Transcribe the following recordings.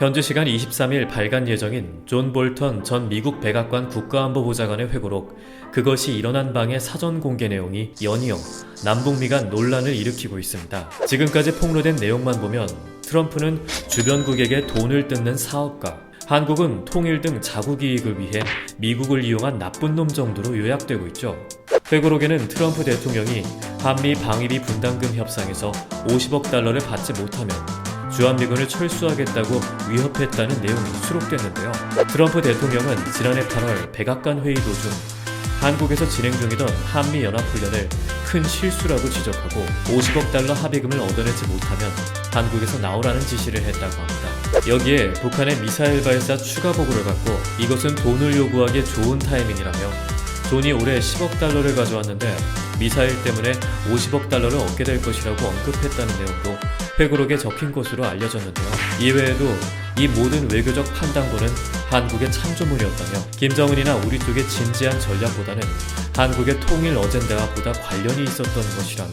현지 시간 23일 발간 예정인 존 볼턴 전 미국 백악관 국가안보보좌관의 회고록 그것이 일어난 방의 사전 공개 내용이 연이어 남북미 간 논란을 일으키고 있습니다. 지금까지 폭로된 내용만 보면 트럼프는 주변국에게 돈을 뜯는 사업가, 한국은 통일 등 자국 이익을 위해 미국을 이용한 나쁜 놈 정도로 요약되고 있죠. 회고록에는 트럼프 대통령이 한미 방위비 분담금 협상에서 50억 달러를 받지 못하면 주한미군을 철수하겠다고 위협했다는 내용이 수록됐는데요. 트럼프 대통령은 지난해 8월 백악관 회의 도중 한국에서 진행 중이던 한미 연합훈련을 큰 실수라고 지적하고 50억 달러 합의금을 얻어내지 못하면 한국에서 나오라는 지시를 했다고 합니다. 여기에 북한의 미사일 발사 추가 보고를 받고 이것은 돈을 요구하기에 좋은 타이밍이라며 존이 올해 10억 달러를 가져왔는데 미사일 때문에 50억 달러를 얻게 될 것이라고 언급했다는 내용도 회고록에 적힌 것으로 알려졌는데요. 이외에도 이 모든 외교적 판단고는 한국의 참조문이었다며 김정은이나 우리 쪽의 진지한 전략보다는 한국의 통일 어젠다와 보다 관련이 있었던 것이라며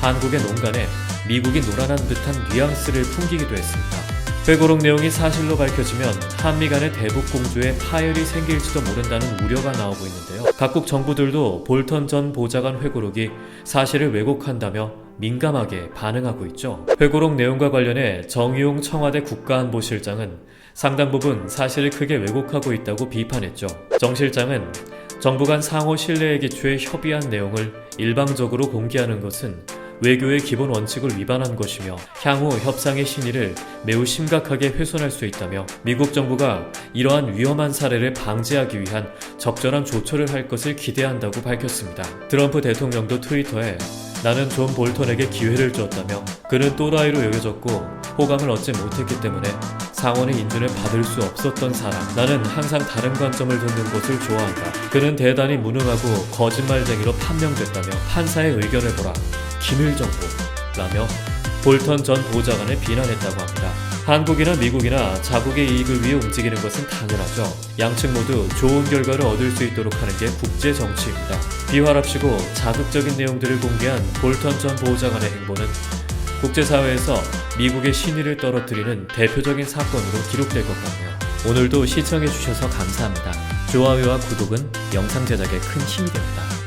한국의 농간에 미국이 노란한 듯한 뉘앙스를 풍기기도 했습니다. 회고록 내용이 사실로 밝혀지면 한미 간의 대북 공조에 파열이 생길지도 모른다는 우려가 나오고 있는데요. 각국 정부들도 볼턴 전 보좌관 회고록이 사실을 왜곡한다며 민감하게 반응하고 있죠. 회고록 내용과 관련해 정의용 청와대 국가안보실장은 상당 부분 사실을 크게 왜곡하고 있다고 비판했죠. 정 실장은 정부 간 상호 신뢰에 기초해 협의한 내용을 일방적으로 공개하는 것은 외교의 기본 원칙을 위반한 것이며 향후 협상의 신의를 매우 심각하게 훼손할 수 있다며 미국 정부가 이러한 위험한 사례를 방지하기 위한 적절한 조처를 할 것을 기대한다고 밝혔습니다. 트럼프 대통령도 트위터에 나는 존 볼턴에게 기회를 주었다며 그는 또라이로 여겨졌고 호감을 얻지 못했기 때문에 상원의 인준을 받을 수 없었던 사람. 나는 항상 다른 관점을 듣는 것을 좋아한다. 그는 대단히 무능하고 거짓말쟁이로 판명됐다며 판사의 의견을 보라. 기밀 정보 라며 볼턴 전 보좌관을 비난했다고 합니다. 한국이나 미국이나 자국의 이익을 위해 움직이는 것은 당연하죠. 양측 모두 좋은 결과를 얻을 수 있도록 하는 게 국제 정치입니다. 비화랍시고 자극적인 내용들을 공개한 볼턴 전 보좌관의 행보는 국제사회에서 미국의 신의를 떨어뜨리는 대표적인 사건으로 기록될 것 같네요. 오늘도 시청해주셔서 감사합니다. 좋아요와 구독은 영상 제작에 큰 힘이 됩니다.